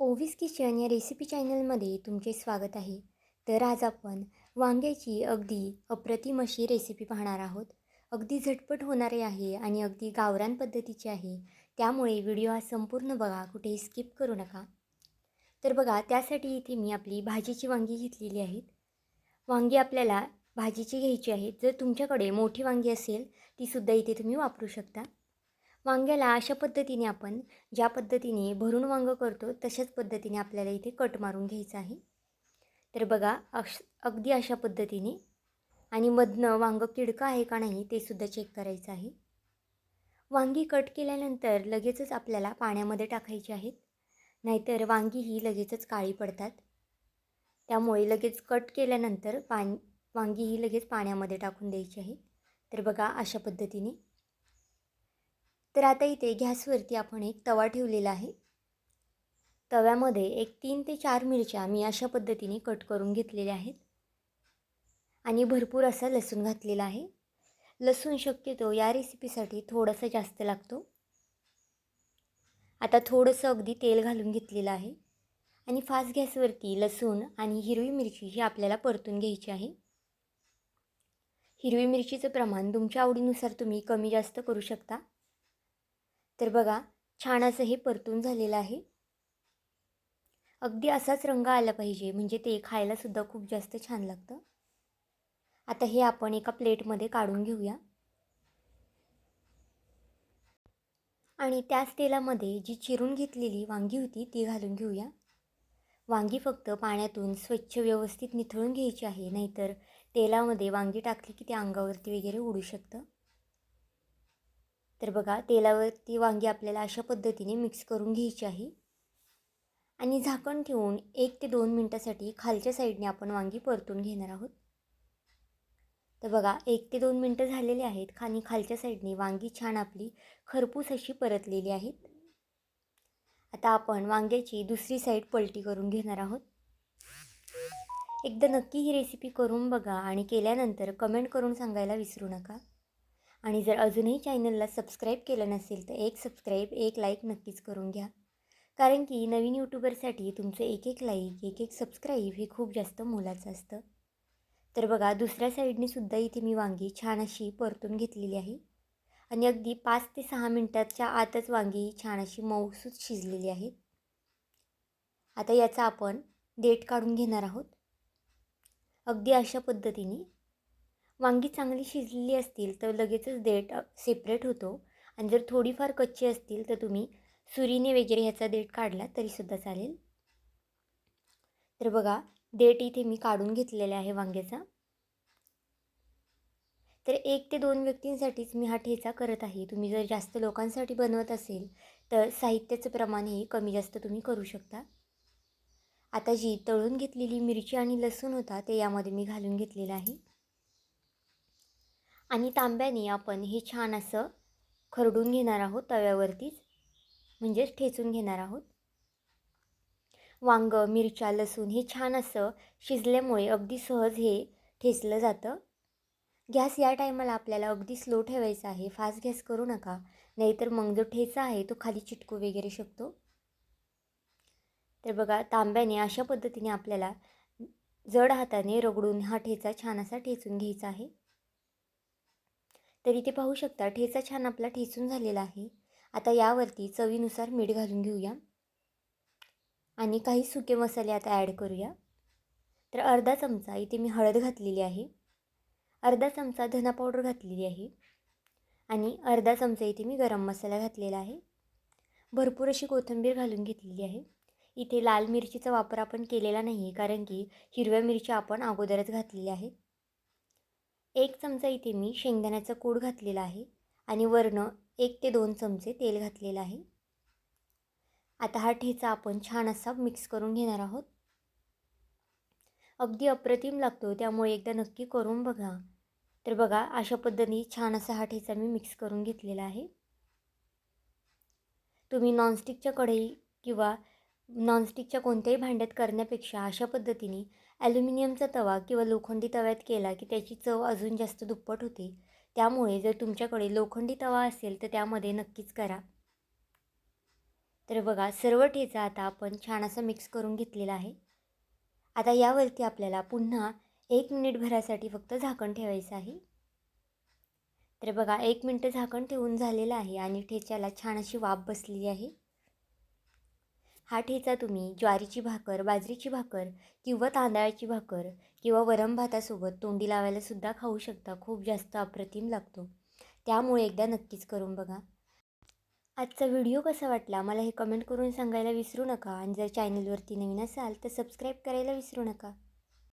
Ovis kitchen या recipe चॅनलमध्ये तुमचे स्वागत आहे. तर आज आपण वांग्याची अगदी अप्रतिम अशी रेसिपी पाहणार आहोत. अगदी झटपट होणारे आहे आणि अगदी गावरान पद्धतीची आहे. त्यामुळे व्हिडिओ हा संपूर्ण बघा कुठेही स्किप करू नका. तर बघा त्यासाठी इथे मी आपली भाजीची वांगी घेतलेली आहेत वांगी आपल्याला भाजीची घ्यायची आहेत जर तुमच्याकडे मोठी वांगी असेल तीसुद्धा इथे तुम्ही वापरू शकता. वांग्याला अशा पद्धतीने आपण ज्या पद्धतीने भरून वांगं करतो तशाच पद्धतीने आपल्याला इथे कट मारून घ्यायचं आहे. तर बघा अश अगदी अशा पद्धतीने आणि मधनं वांगं किडकं आहे का नाही ते सुद्धा चेक करायचं आहे. वांगी कट केल्यानंतर लगेचच आपल्याला पाण्यामध्ये टाकायची आहेत. नाहीतर वांगी ही लगेचच काळी पडतात. त्यामुळे लगेच कट केल्यानंतर पाणी वांगी ही लगेच पाण्यामध्ये टाकून द्यायची आहे. तर बघा अशा पद्धतीने तर आता इथे गॅसवरती आपण एक तवा ठेवलेला आहे. तव्यामध्ये एक तीन ते चार मिरच्या मी अशा पद्धतीने कट करून घेतलेल्या आहेत. आणि भरपूर असा लसूण घातलेला आहे. लसूण शक्यतो या रेसिपीसाठी थोडासा जास्त लागतो. आता थोडंसं अगदी तेल घालून घेतलेलं आहे. आणि फास्ट गॅसवरती लसूण आणि हिरवी मिरची ही आपल्याला परतून घ्यायची आहे. हिरवी मिरचीचं प्रमाण तुमच्या आवडीनुसार तुम्ही कमी जास्त करू शकता. तर बघा छान असं हे परतून झालेलं आहे. अगदी असाच रंग आला पाहिजे म्हणजे ते खायलासुद्धा खूप जास्त छान लागतं. आता हे आपण एका प्लेटमध्ये काढून घेऊया. आणि त्याच तेलामध्ये जी चिरून घेतलेली वांगी होती ती घालून घेऊया. वांगी फक्त पाण्यातून स्वच्छ व्यवस्थित निथळून घ्यायची आहे नाहीतर तेलामध्ये वांगी टाकली की ते अंगावरती वगैरे उडू शकतं. तर बघा तेलावरती वांगी आपल्याला अशा पद्धतीने मिक्स करून घ्यायची आहे. आणि झाकण ठेवून एक ते दोन मिनटासाठी खालच्या साईडने आपण वांगी परतून घेणार आहोत. तर बघा एक ते दोन मिनटं झालेले आहेत खाणी खालच्या साईडने वांगी छान आपली खरपूस अशी परतलेली आहेत. आता आपण वांग्याची दुसरी साईड पलटी करून घेणार आहोत. एकदा नक्की ही रेसिपी करून बघा आणि केल्यानंतर कमेंट करून सांगायला विसरू नका. आणि जर अजूनही चॅनलला सबस्क्राईब केलं नसेल तर एक सबस्क्राईब एक लाईक नक्कीच करून घ्या. कारण की नवीन यूट्यूबरसाठी तुमचं एक एक लाईक एक एक सबस्क्राईब हे खूप जास्त मोलाचं असतं. तर बघा दुसऱ्या साईडने सुद्धा इथे मी वांगी छान अशी परतून घेतलेली आहे. आणि अगदी पाच ते सहा मिनटाच्या आतच वांगी छान अशी मऊसूच शिजलेली आहेत आता याचा आपण देठ काढून घेणार आहोत. अगदी अशा पद्धतीने वांगी चांगली शिजलेली असतील तर लगेचच देठ सेपरेट होतो. आणि जर थोडीफार कच्ची असतील तर तुम्ही सुरीने वगैरे ह्याचा देठ काढला तरीसुद्धा चालेल. तर बघा देठ इथे मी काढून घेतलेला आहे वांग्याचा. तर एक ते दोन व्यक्तींसाठीच मी हा ठेचा करत आहे. तुम्ही जर जास्त लोकांसाठी बनवत असेल तर साहित्याचं प्रमाणही कमी जास्त तुम्ही करू शकता. आता जी तळून घेतलेली मिरची आणि लसूण होता ते यामध्ये मी घालून घेतलेलं आहे. आणि तांब्याने आपण हे छान असं खरडून घेणार आहोत तव्यावरतीच म्हणजेच ठेचून घेणार आहोत. वांग मिरच्या लसूण हे छान असं शिजल्यामुळे अगदी सहज हे ठेचलं जातं. गॅस या टायमाला आपल्याला अगदी स्लो ठेवायचा आहे. फास्ट गॅस करू नका. नाहीतर मग जो ठेचा आहे तो खाली चिटकू वगैरे शकतो. तर बघा तांब्याने अशा पद्धतीने आपल्याला जड हाताने रगडून हा ठेचा छान असा ठेचून घ्यायचा आहे. तर इथे पाहू शकता ठेचा छान आपला ठेचून झालेला आहे. आता यावरती चवीनुसार मीठ घालून घेऊया. आणि काही सुके मसाले आता ॲड करूया. तर अर्धा चमचा इथे मी हळद घातलेली आहे. अर्धा चमचा धना पावडर घातलेली आहे. आणि अर्धा चमचा इथे मी गरम मसाला घातलेला आहे. भरपूर अशी कोथिंबीर घालून घेतलेली आहे. इथे लाल मिरचीचा वापर आपण केलेला नाही कारण की हिरव्या मिरच्या आपण अगोदरच घातलेल्या आहेत. एक चमचा इथे मी शेंगदाण्याचा कूड घातलेला आहे आणि वरनं एक ते दोन चमचे तेल घातलेलं आहे. आता हा ठेचा आपण छान असा मिक्स करून घेणार आहोत. अगदी अप्रतिम लागतो त्यामुळे एकदा नक्की करून बघा. तर बघा अशा पद्धतीने छान असा हा ठेचा मी मिक्स करून घेतलेला आहे. तुम्ही नॉनस्टिकच्या कढई किंवा नॉनस्टिकच्या कोणत्याही भांड्यात करण्यापेक्षा अशा पद्धतीने ॲल्युमिनियमचा तवा किंवा लोखंडी तव्यात केला की त्याची चव अजून जास्त दुप्पट होते. त्यामुळे जर तुमच्याकडे लोखंडी तवा असेल तर त्यामध्ये नक्कीच करा. तर बघा सर्व ठेचा आता आपण छान असं मिक्स करून घेतलेला आहे. आता यावरती आपल्याला पुन्हा एक मिनिट भरासाठी फक्त झाकण ठेवायचं आहे. तर बघा एक मिनटं झाकण ठेवून झालेलं आहे आणि ठेच्याला छान अशी वाफ बसलेली आहे. हा ठेचा तुम्ही ज्वारीची भाकर बाजरीची भाकर किंवा तांदळाची भाकर किंवा वरम भातासोबत तोंडी लावायलासुद्धा खाऊ शकता. खूप जास्त अप्रतिम लागतो. त्यामुळे एकदा नक्कीच करून बघा. आजचा व्हिडिओ कसा वाटला मला हे कमेंट करून सांगायला विसरू नका आणि जर चॅनलवरती नवीन असाल तर सबस्क्राईब करायला विसरू नका.